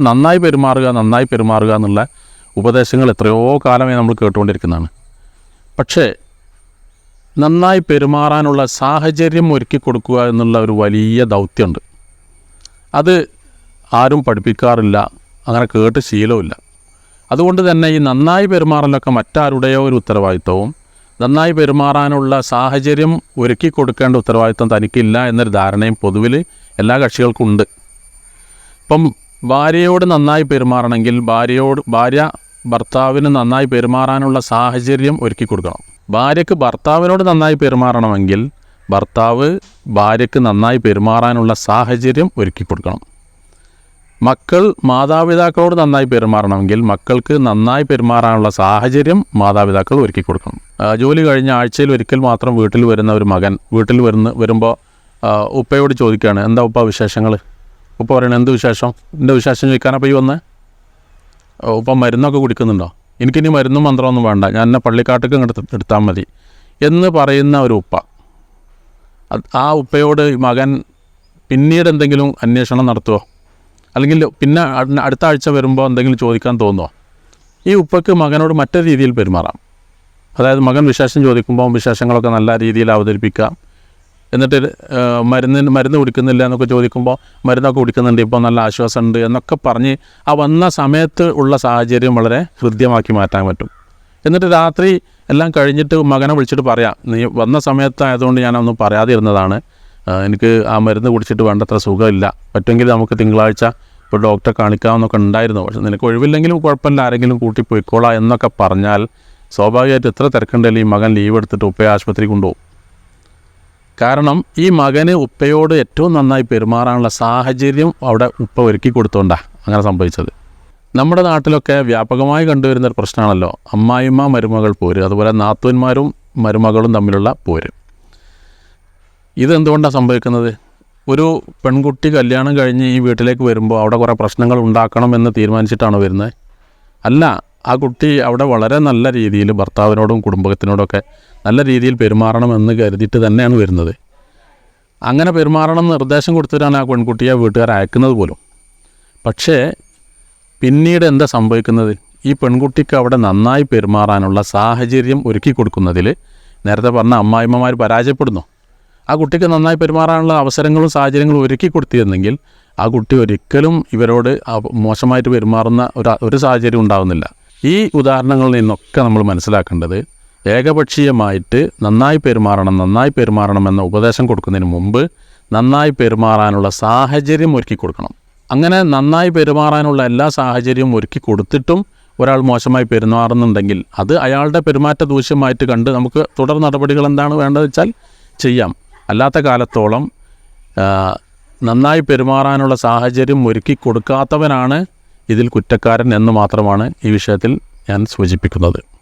നന്നായി പെരുമാറുക നന്നായി പെരുമാറുക എന്നുള്ള ഉപദേശങ്ങൾ എത്രയോ കാലമായി നമ്മൾ കേട്ടുകൊണ്ടിരിക്കുന്നതാണ്. പക്ഷേ നന്നായി പെരുമാറാനുള്ള സാഹചര്യം ഒരുക്കി കൊടുക്കുക എന്നുള്ള ഒരു വലിയ ദൗത്യമുണ്ട്. അത് ആരും പഠിപ്പിക്കാറില്ല അങ്ങനെ കേട്ട് ശീലവുമില്ല. അതുകൊണ്ട് തന്നെ ഈ നന്നായി പെരുമാറലൊക്കെ മറ്റാരുടെയോ ഒരു ഉത്തരവാദിത്വവും നന്നായി പെരുമാറാനുള്ള സാഹചര്യം ഒരുക്കി കൊടുക്കേണ്ട ഉത്തരവാദിത്വം തനിക്കില്ല എന്നൊരു ധാരണയും പൊതുവിൽ എല്ലാ കക്ഷികൾക്കും ഉണ്ട്. ഇപ്പം ഭാര്യയോട് നന്നായി പെരുമാറണമെങ്കിൽ ഭാര്യയോട് ഭാര്യ ഭർത്താവിന് നന്നായി പെരുമാറാനുള്ള സാഹചര്യം ഒരുക്കി കൊടുക്കണം. ഭാര്യയ്ക്ക് ഭർത്താവിനോട് നന്നായി പെരുമാറണമെങ്കിൽ ഭർത്താവ് ഭാര്യയ്ക്ക് നന്നായി പെരുമാറാനുള്ള സാഹചര്യം ഒരുക്കി കൊടുക്കണം. മക്കൾ മാതാപിതാക്കളോട് നന്നായി പെരുമാറണമെങ്കിൽ മക്കൾക്ക് നന്നായി പെരുമാറാനുള്ള സാഹചര്യം മാതാപിതാക്കൾ ഒരുക്കി കൊടുക്കണം. ജോലി കഴിഞ്ഞ ആഴ്ചയിൽ ഒരിക്കൽ മാത്രം വീട്ടിൽ വരുന്ന ഒരു മകൻ വീട്ടിൽ വരുന്ന വരുമ്പോൾ ഉപ്പയോട് ചോദിക്കുകയാണ് എന്താ ഉപ്പ വിശേഷങ്ങൾ ഉപ്പ പറയണേ എന്ത് വിശേഷം? എന്റെ വിശേഷം ചോദിക്കാനാ പോയി വന്നേ? ഉപ്പ മരുന്നൊക്കെ കുടിക്കുന്നുണ്ടോ? എനിക്കിനി മരുന്നും മന്ത്രമൊന്നും വേണ്ട. ഞാൻ എന്നെ പള്ളിക്കാട്ടേക്ക് ഇങ്ങോട്ട് എടുത്താൽ മതി. എന്ന് പറയുന്ന ഒരു ഉപ്പ. ആ ഉപ്പയോട് മകൻ പിന്നീട് എന്തെങ്കിലും അന്വേഷണം നടത്തുമോ അല്ലെങ്കിൽ പിന്നെ അടുത്ത ആഴ്ച വരുമ്പോൾ എന്തെങ്കിലും ചോദിക്കാൻ തോന്നുമോ ഈ ഉപ്പയ്ക്ക് മകനോട് മറ്റൊരു രീതിയിൽ പെരുമാറാം. അതായത് മകൻ വിശേഷം ചോദിക്കുമ്പോൾ വിശേഷങ്ങളൊക്കെ നല്ല രീതിയിൽ അവതരിപ്പിക്കാം. എന്നിട്ട് മരുന്നിന് മരുന്ന് കുടിക്കുന്നില്ല എന്നൊക്കെ ചോദിക്കുമ്പോൾ മരുന്നൊക്കെ കുടിക്കുന്നുണ്ട് ഇപ്പോൾ നല്ല ആശ്വാസമുണ്ട് എന്നൊക്കെ പറഞ്ഞ് ആ വന്ന സമയത്ത് ഉള്ള സാഹചര്യം വളരെ ഹൃദ്യമാക്കി മാറ്റാൻ പറ്റും. എന്നിട്ട് രാത്രി എല്ലാം കഴിഞ്ഞിട്ട് മകനെ വിളിച്ചിട്ട് പറയാം നീ വന്ന സമയത്തായതുകൊണ്ട് ഞാനൊന്നും പറയാതിരുന്നതാണ്. എനിക്ക് ആ മരുന്ന് കുടിച്ചിട്ട് വേണ്ടത്ര സുഖമില്ല. പറ്റുമെങ്കിൽ നമുക്ക് തിങ്കളാഴ്ച ഇപ്പോൾ ഡോക്ടറെ കാണിക്കാമെന്നൊക്കെ ഉണ്ടായിരുന്നു. പക്ഷെ നിനക്ക് ഒഴിവില്ലെങ്കിലും കുഴപ്പമില്ല ആരെങ്കിലും കൂട്ടി പോയിക്കോളാം എന്നൊക്കെ പറഞ്ഞാൽ സ്വാഭാവികമായിട്ട് എത്ര തിരക്കുണ്ടെങ്കിലും ഈ മകൻ ലീവ് എടുത്തിട്ട് ഉപ്പയെ ആശുപത്രി കൊണ്ടുപോകും. കാരണം ഈ മകന് ഉപ്പയോട് ഏറ്റവും നന്നായി പെരുമാറാനുള്ള സാഹചര്യം അവിടെ ഉപ്പ ഒരുക്കി കൊടുത്തോണ്ടാണ് അങ്ങനെ സംഭവിച്ചത്. നമ്മുടെ നാട്ടിലൊക്കെ വ്യാപകമായി കണ്ടുവരുന്ന ഒരു പ്രശ്നമാണല്ലോ അമ്മായിമ്മ മരുമകൾ പോര് അതുപോലെ നാത്തൂന്മാരും മരുമകളും തമ്മിലുള്ള പോര്. ഇതെന്തുകൊണ്ടാണ് സംഭവിക്കുന്നത്? ഒരു പെൺകുട്ടി കല്യാണം കഴിഞ്ഞ് ഈ വീട്ടിലേക്ക് വരുമ്പോൾ അവിടെ കുറേ പ്രശ്നങ്ങൾ ഉണ്ടാക്കണം എന്ന് തീരുമാനിച്ചിട്ടാണ് വരുന്നത്? അല്ല ആ കുട്ടി അവിടെ വളരെ നല്ല രീതിയിൽ ഭർത്താവിനോടും കുടുംബത്തിനോടൊക്കെ നല്ല രീതിയിൽ പെരുമാറണമെന്ന് കരുതിയിട്ട് തന്നെയാണ് വരുന്നത്. അങ്ങനെ പെരുമാറണം നിർദ്ദേശം കൊടുത്തിട്ടാണ് ആ പെൺകുട്ടിയെ വീട്ടുകാർ അയക്കുന്നത് പോലും. പക്ഷേ പിന്നീട് എന്താ സംഭവിക്കുന്നത്? ഈ പെൺകുട്ടിക്ക് അവിടെ നന്നായി പെരുമാറാനുള്ള സാഹചര്യം ഒരുക്കി കൊടുക്കുന്നതിൽ നേരത്തെ പറഞ്ഞ അമ്മായിമ്മമാർ പരാജയപ്പെടുന്നു. ആ കുട്ടിക്ക് നന്നായി പെരുമാറാനുള്ള അവസരങ്ങളും സാഹചര്യങ്ങളും ഒരുക്കി കൊടുത്തിരുന്നെങ്കിൽ ആ കുട്ടി ഒരിക്കലും ഇവരോട് മോശമായിട്ട് പെരുമാറുന്ന ഒരു ഒരു സാഹചര്യം ഉണ്ടാകുന്നില്ല ഈ ഉദാഹരണങ്ങളിൽ നിന്നൊക്കെ നമ്മൾ മനസ്സിലാക്കേണ്ടത് ഏകപക്ഷീയമായിട്ട് നന്നായി പെരുമാറണം നന്നായി പെരുമാറണം എന്ന ഉപദേശം കൊടുക്കുന്നതിന് മുമ്പ് നന്നായി പെരുമാറാനുള്ള സാഹചര്യം ഒരുക്കി കൊടുക്കണം. അങ്ങനെ നന്നായി പെരുമാറാനുള്ള എല്ലാ സാഹചര്യവും ഒരുക്കി കൊടുത്തിട്ടും ഒരാൾ മോശമായി പെരുമാറുന്നുണ്ടെങ്കിൽ അത് അയാളുടെ പെരുമാറ്റ ദൂഷ്യമായിട്ട് കണ്ട് നമുക്ക് തുടർ നടപടികൾ എന്താണ് വേണ്ടത് വെച്ചാൽ ചെയ്യാം. അല്ലാത്ത കാലത്തോളം നന്നായി പെരുമാറാനുള്ള സാഹചര്യം ഒരുക്കി കൊടുക്കാത്തവനാണ് ഇതിൽ കുറ്റക്കാരൻ എന്ന് മാത്രമാണ് ഈ വിഷയത്തിൽ ഞാൻ സൂചിപ്പിക്കുന്നത്.